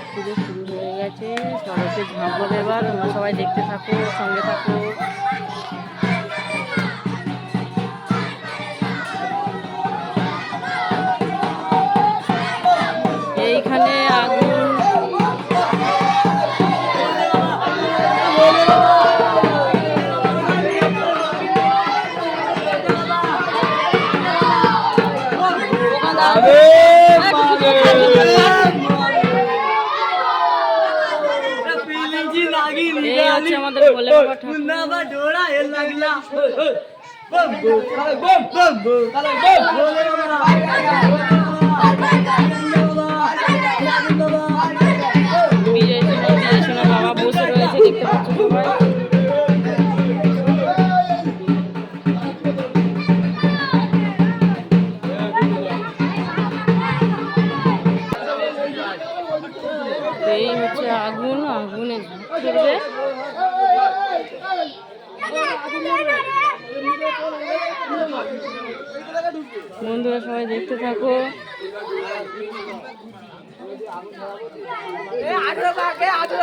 চড়ক পুজো শুরু হয়ে গেছে। চড়কে ঝাঁপবো এবার তোমরা সবাই দেখতে থাকো সঙ্গে থাকো। বিজয় সবাই দেখতে থাকো। আই কেউ হাত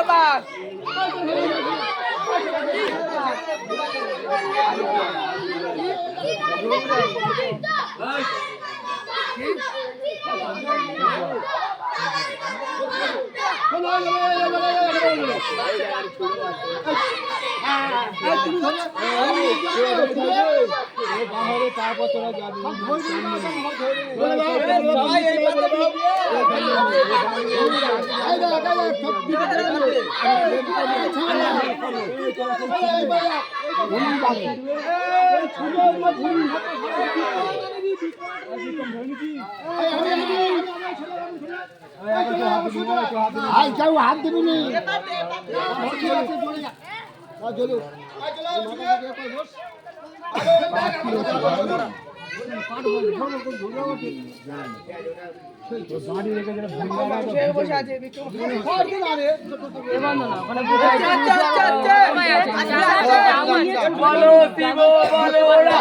দিবি তোরা এ বন্ধ না ওখানে বোঝা সবাই আছে বলো বলো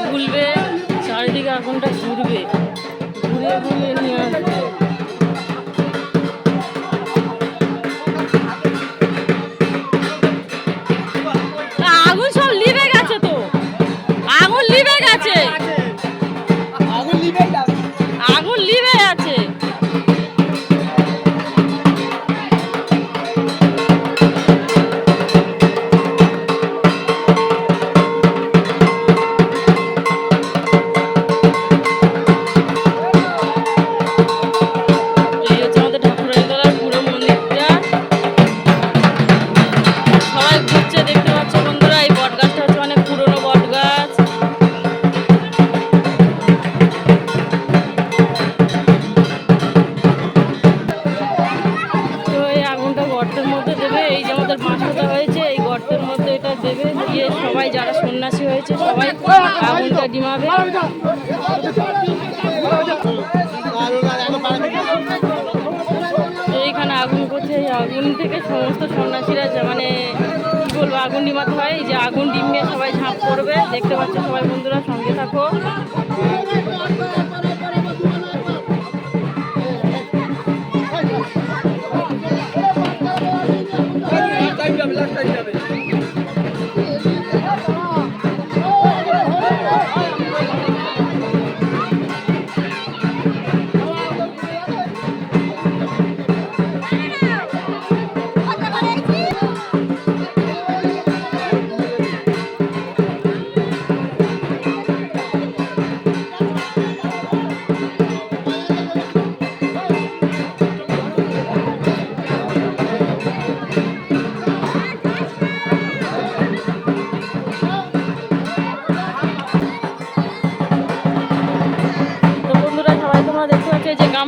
ঘুরবে চারিদিকে আগুনটা ঘুরবে ঘুরে ঘুরে নিয়ে আসবে। হয়েছে সবাই আগুনটা ডিমাবে এইখানে আগুন করছে এই আগুন থেকে সমস্ত সন্ন্যাসীরা মানে কী বলব আগুন ডিমাতে হয়। যে আগুন ডিমিয়ে সবাই ঝাঁপ করবে। দেখতে পাচ্ছ সবাই বন্ধুরা সঙ্গে থাকো।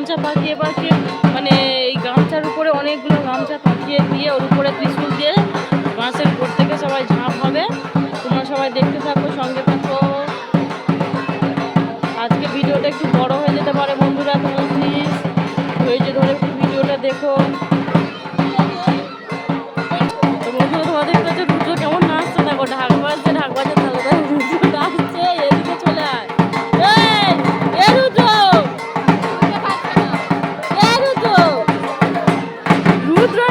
পাকিয়ে দিয়ে ওর রুদ্র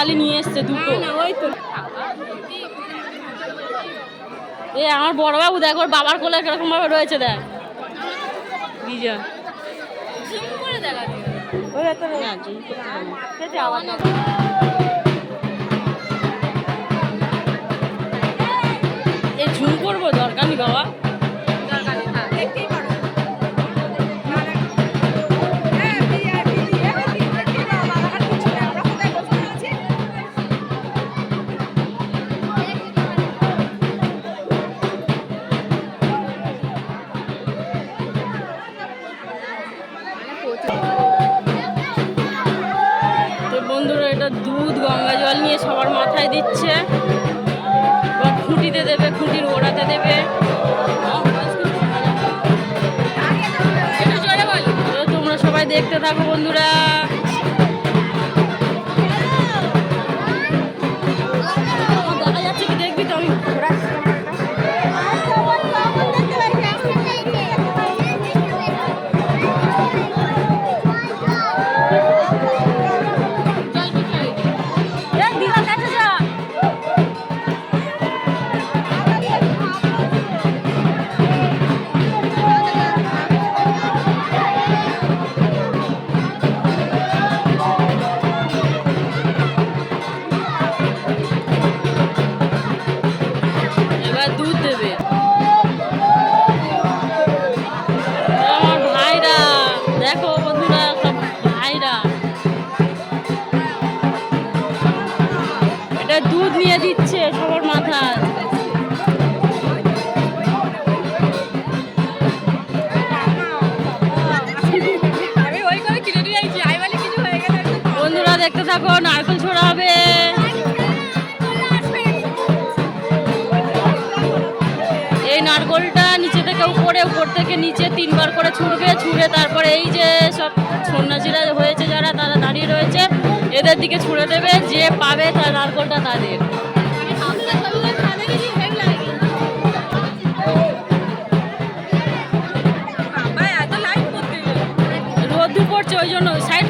বাঙালি নিয়ে এসছে দুটো। ওই তো। এ আমার বড় বাবু দেখ ওর বাবার কোলে কীরকম ভাবে রয়েছে দেখ। বিজয়। ওরা তো না। থেকে উপরে উপর থেকে নিচে তিনবার করে ছুটবে ছুঁড়ে তারপরে এই যে সব সন্ন্যাসীরা হয়েছে যারা, তারা দাঁড়িয়ে রয়েছে, এদের দিকে ছুঁড়ে দেবে, যে পাবে তার নারকোলটা তাদের। রোদ পড়ছে ওই জন্য সাইড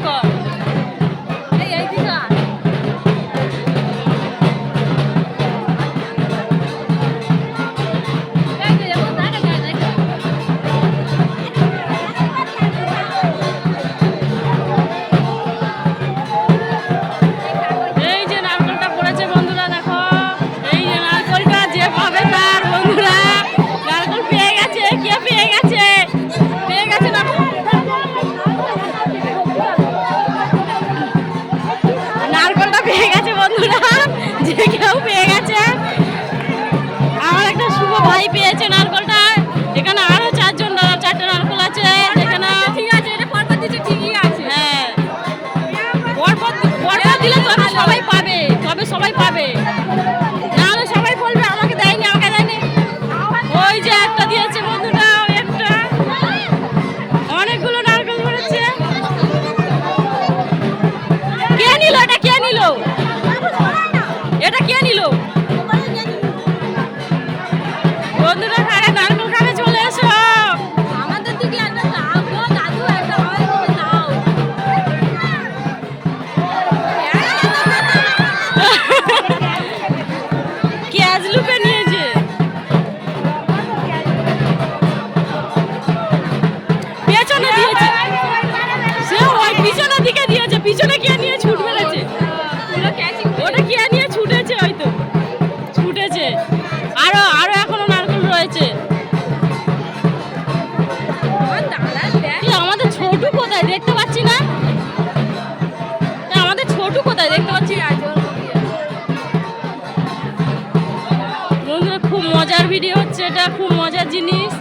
ভিডিও হচ্ছে এটা খুব মজার জিনিস।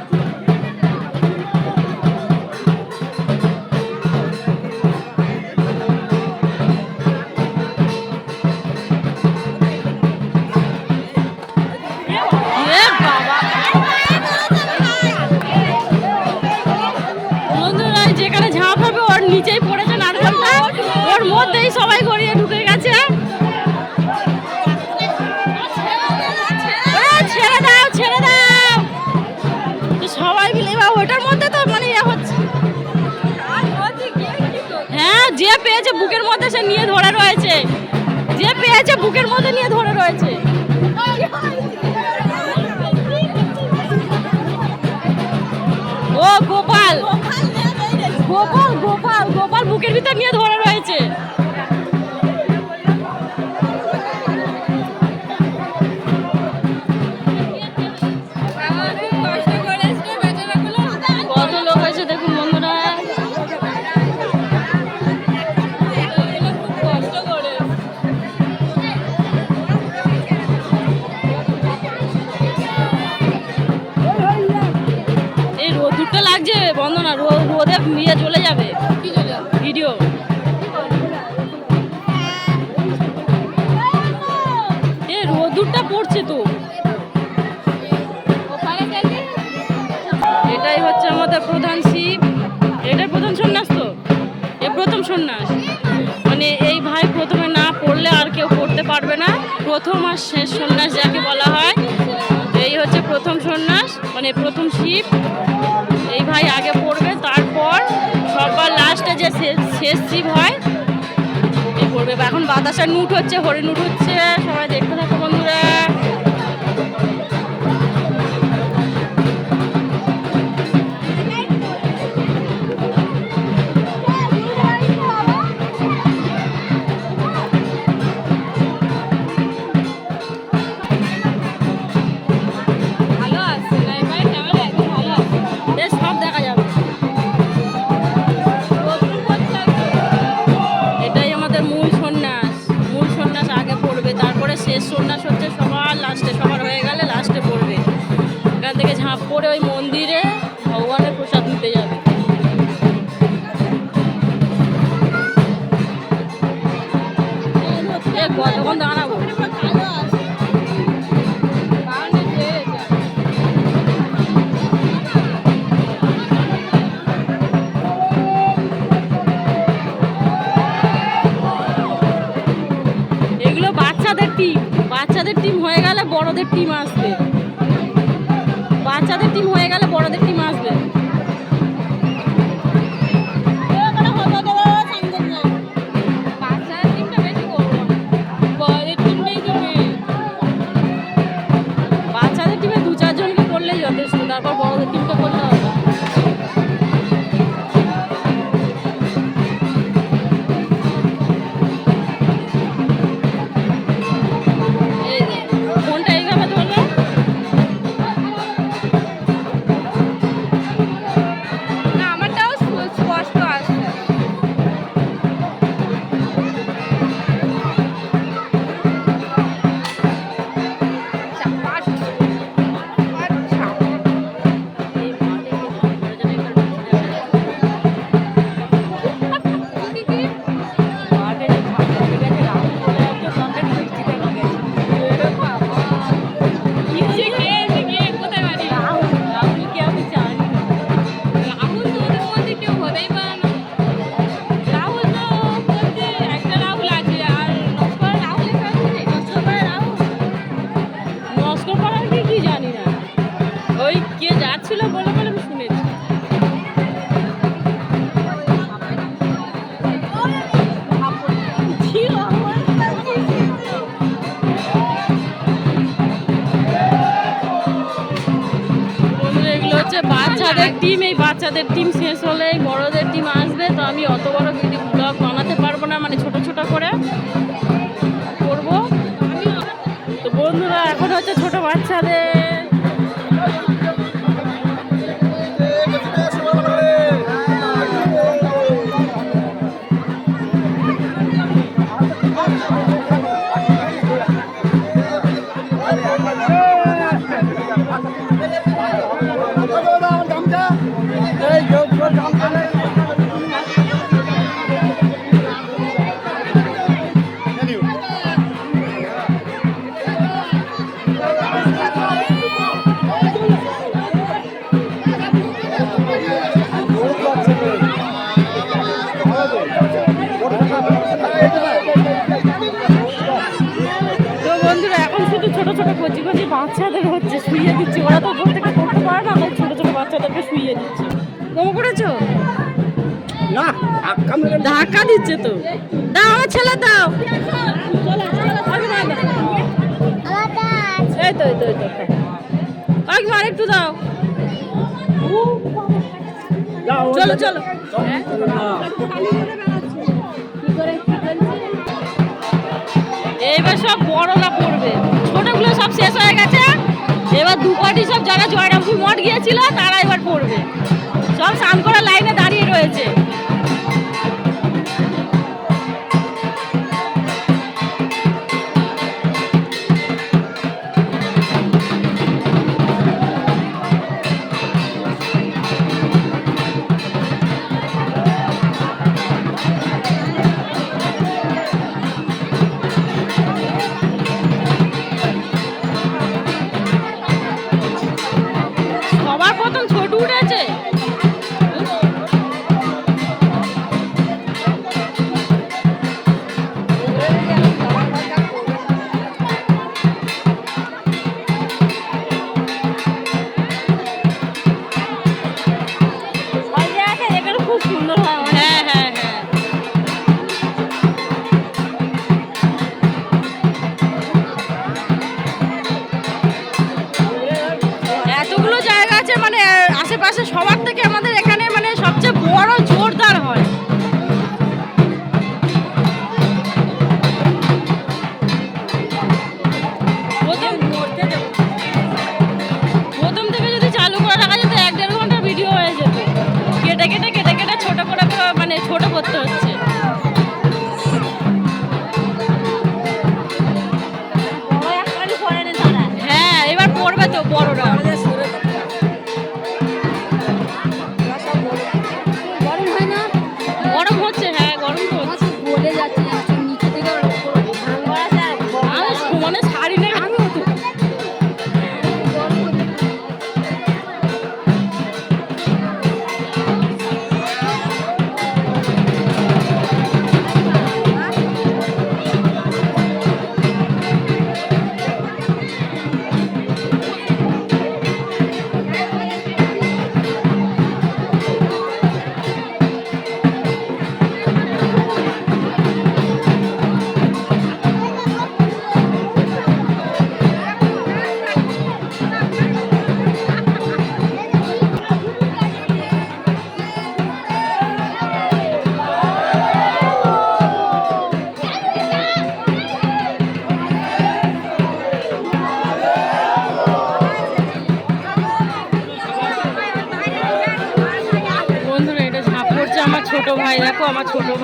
যে পেয়েছে বুকের মধ্যে সে নিয়ে ধরে রয়েছে। যে পেয়েছে বুকের মধ্যে নিয়ে ধরে রয়েছে। ও গোপাল। গোপাল গোপাল গোপাল বুকের ভিতর নিয়ে ধরে রয়েছে। লাগছে? বন্ধ না রো- রোদে নিয়ে চলে যাবে? ভিডিও। এ রোদুরটা পড়ছে তো। এটাই হচ্ছে আমাদের প্রধান শিব। এটাই প্রধান সন্ন্যাস তো? এ প্রথম সন্ন্যাস। মানে এই ভাই প্রথমে না পড়লে আর কেউ পড়তে পারবে না। প্রথম আর শেষ সন্ন্যাস যাকে বলা হয়। এই হচ্ছে প্রথম সন্ন্যাস মানে প্রথম শিব। এই ভাই আগে পড়বে, তারপর সবার লাস্টে যে শেষ- শিব হয় পড়বে। এখন বাতাসা নুট হচ্ছে হরিণ উঠ হচ্ছে, সবাই দেখতে থাকো বন্ধুরা। বড়দের টিম আসবে। বাচ্চাদের টিম হয়ে গেলে বড়দের টিম আসবে। বাচ্চাদের টিমে দু চারজনকে করলেই যথেষ্ট, তারপর বড়দের টিমটা করলে বাচ্চাদের টিম এই বাচ্চাদের টিম শেষ হলে বড়দের টিম আসবে, তো আমি অত বড় ভিডিও ব্লগ বানাতে পারব না মানে ছোট ছোট করে। বাচ্চাদের হচ্ছে শুয়ে দিচ্ছি। ওরা তো ঘর থেকে করতে পারে না তাই ছোটো ছোটো বাচ্চাদেরকে শুয়ে দিচ্ছি। মোমো করেছ? না ধাক্কা দিচ্ছে। তো। দাও আমার ছেলে দাও। এই তো এই তো একটু দাও। চলো চলো। হ্যাঁ? এইবার সব বড়রা পড়বে। সব শেষ হয়ে গেছে। এবার দু কোটি সব যারা জয়রামপুর মঠ গিয়েছিল, তারা এবার পড়বে।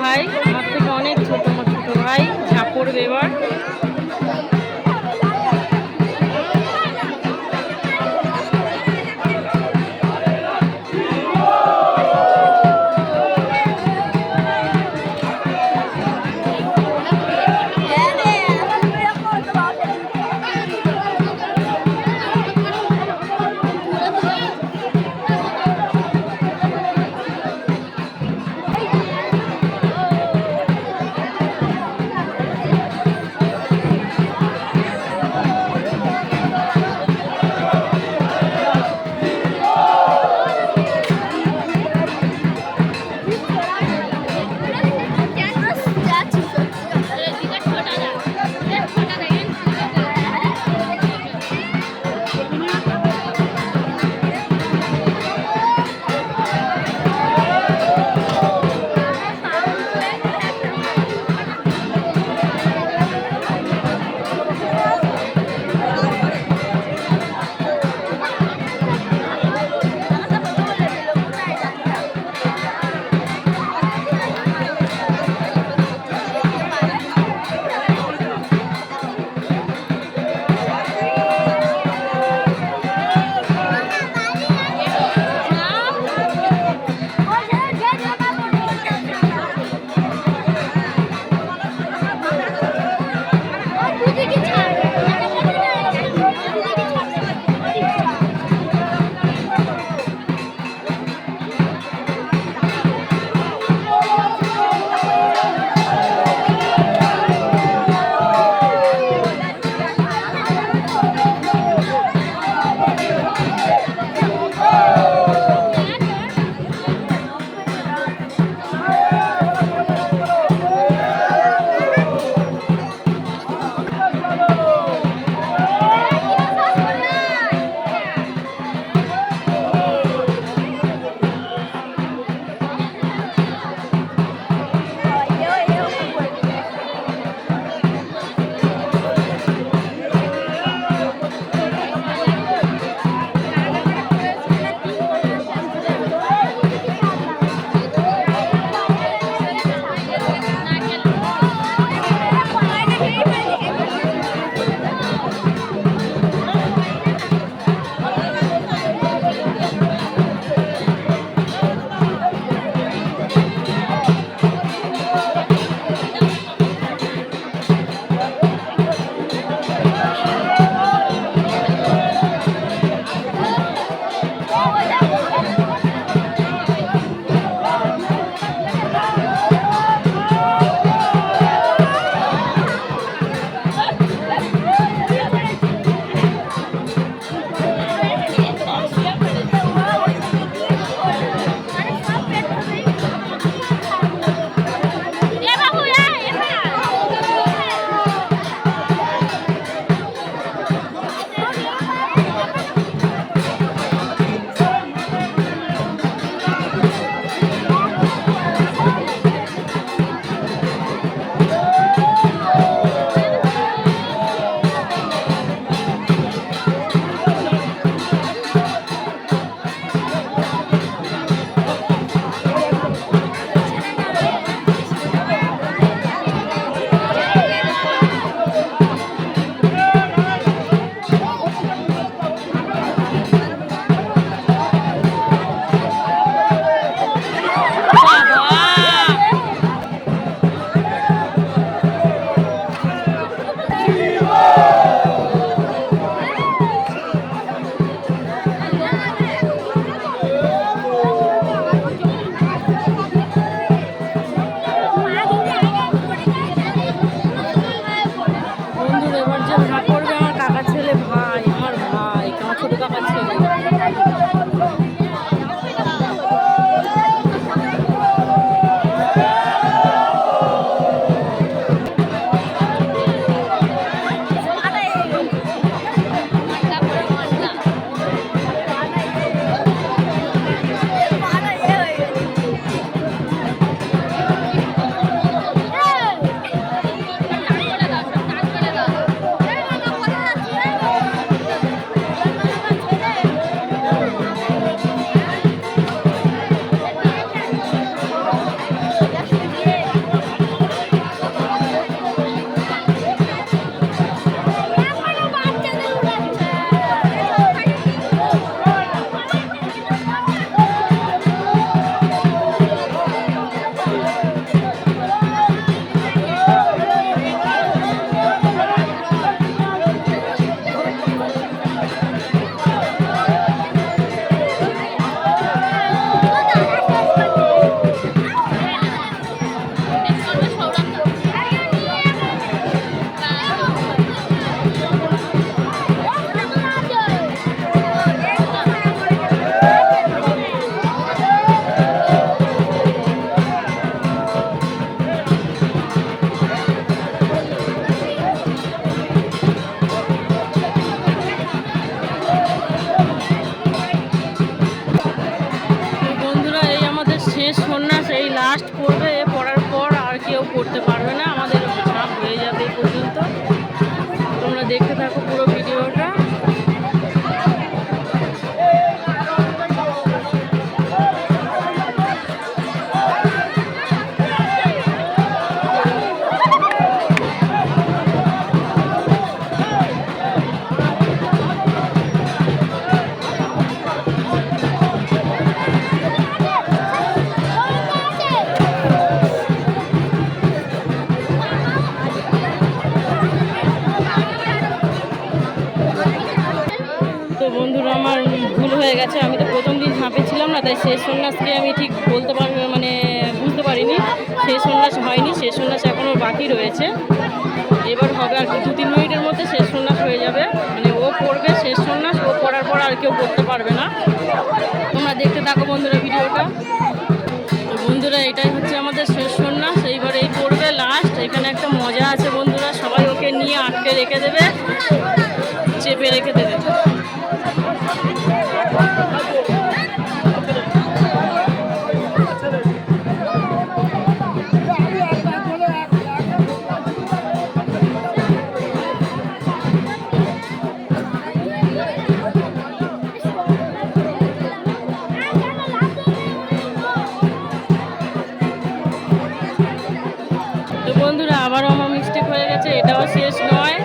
ভাই হয়ে গেছে, আমি তো প্রথম দিন ঝাঁপে ছিলাম না, তাই শেষ সন্ন্যাসকে আমি ঠিক বলতে পারব মানে বুঝতে পারিনি। শেষ সন্ন্যাস হয়নি, শেষ সন্ন্যাস এখনও বাকি রয়েছে। এবার হবে আর দু তিন মিনিটের মধ্যে শেষ সন্ন্যাস হয়ে যাবে। মানে ও পড়বে শেষ সন্ন্যাস, ও পড়ার পর আর কেউ পড়তে পারবে না। তোমরা দেখতে থাকো বন্ধুরা ভিডিওটা। বন্ধুরা, এটাই হচ্ছে আমাদের শেষ সন্ন্যাস, এইবার এই পড়বে লাস্ট এখানে একটা মজা আছে বন্ধুরা, সবাই ওকে নিয়ে আটকে রেখে দেবে, চেপে রেখে দেবে। বন্ধুরা আবারও আমার মিস্টেক হয়ে গেছে এটাও শেষ নয়।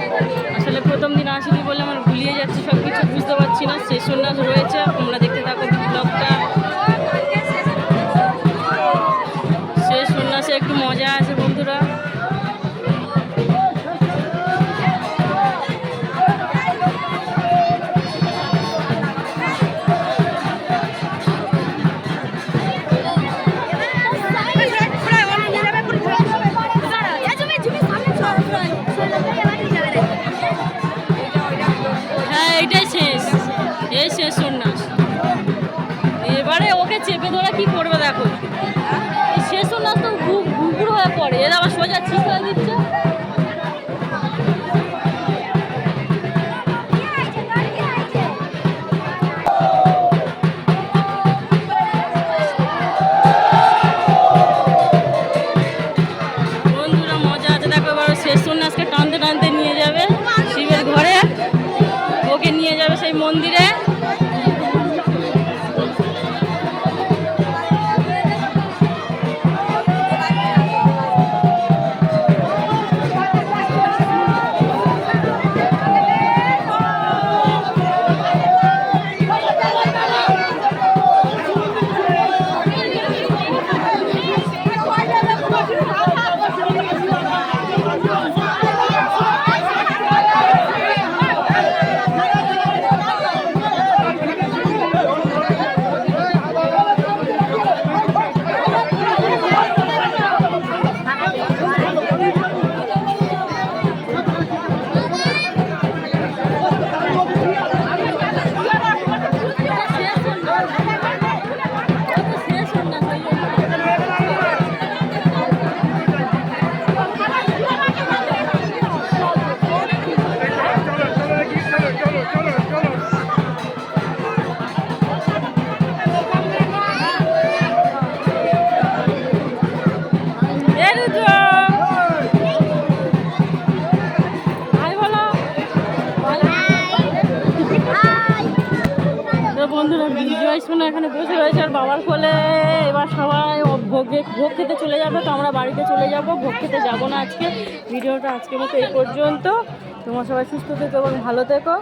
ভোগে খেতে চলে যাবে, তো আমরা বাড়িতে চলে যাব, ভোগ খেতে যাব না আজকে। ভিডিওটা আজকে মতো এই পর্যন্ত। তোমার সবাই সুস্থ থেকো এবং ভালো থেকো।